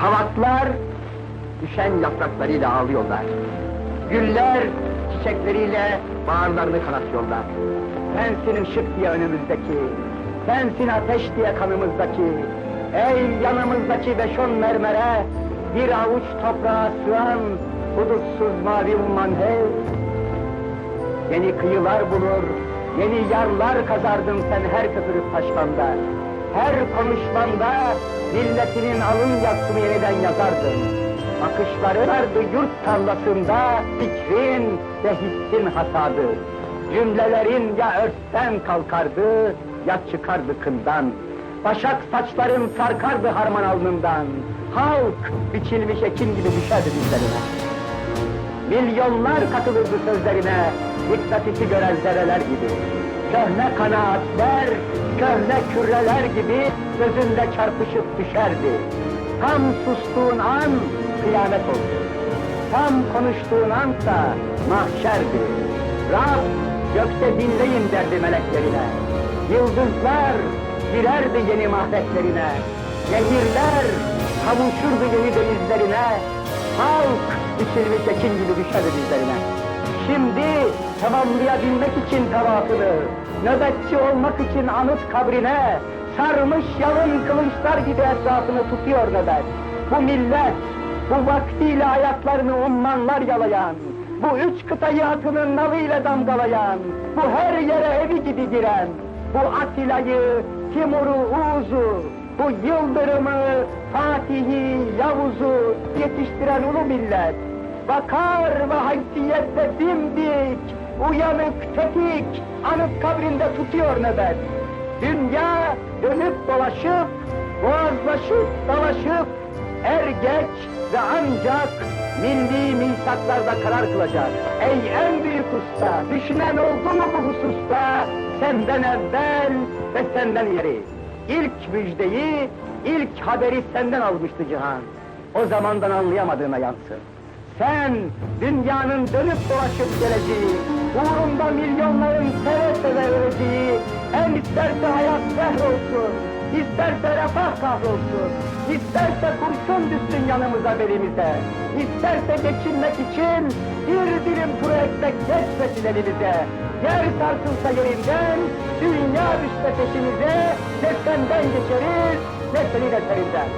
Kavaklar düşen yapraklarıyla ağlıyorlar. Güller çiçekleriyle bağırlarını kanatıyorlar. Sensin ışık diye önümüzdeki, sensin ateş diye kanımızdaki, ey yanımızdaki beş on mermere, bir avuç toprağa sığan hudutsuz mavi umman hey. Yeni kıyılar bulur, yeni yarlar kazardın sen her köpürüp taşmanda. Her konuşmanda milletinin alın yaktığını yeniden yazardın. Bakışları vardı yurt tarlasında fikrin ve hissin hasadı. Cümlelerin ya örtten kalkardı ya çıkardı kından. Başak saçların sarkardı harman alnından. Halk biçilmiş ekin gibi düşerdi dizlerine. Milyonlar katılırdı sözlerine, dikkatisi gören zerreler gibi. Köhne kanaatler, köhne kürreler gibi sözünde çarpışıp düşerdi. Tam sustuğun an kıyamet oldu. Tam konuştuğun ansa mahşerdi. Rab gökte dinleyin derdi meleklerine. Yıldızlar girerdi yeni mahvetlerine. Nehirler kavuşurdu yeni denizlerine. Halk biçilmiş ekin gibi düşerdi dizlerine. Şimdi tamamlayabilmek için tavafını, nöbetçi olmak için anıt kabrine, sarmış yalın kılıçlar gibi etrafını tutuyor nöbet. Bu millet, bu vaktiyle ayaklarını ummanlar yalayan, bu üç kıtayı atının nalıyla damgalayan, bu her yere evi gibi giren, bu Atilla'yı, Timur'u, Uğuz'u, bu Yıldırım'ı, Fatih'i, Yavuz'u yetiştiren ulu millet, bakar ve haysiyette dimdik, uyanık, tetik, anıt kabrinde tutuyor nöbet. Dünya dönüp dolaşıp, boğazlaşıp dalaşıp, er geç ve ancak milli misaklarda karar kılacak. Ey en büyük usta, düşünen oldu mu bu hususta? Senden evvel ve senden ileri. İlk müjdeyi, ilk haberi senden almıştı cihan. O zamandan anlayamadığına yansın. Sen dünyanın dönüp dolaşıp geleceği, uğrunda milyonların seve seve öleceği, hem isterse hayat olsun, isterse refah kahrolsun, isterse kurşun düşsün yanımıza belimize, isterse geçinmek için bir dilim kuru ekmek geçmesin elimize, yer sarsılsa yerinden, dünya düşse peşimize, ne senden geçeriz, ne senin eserinden.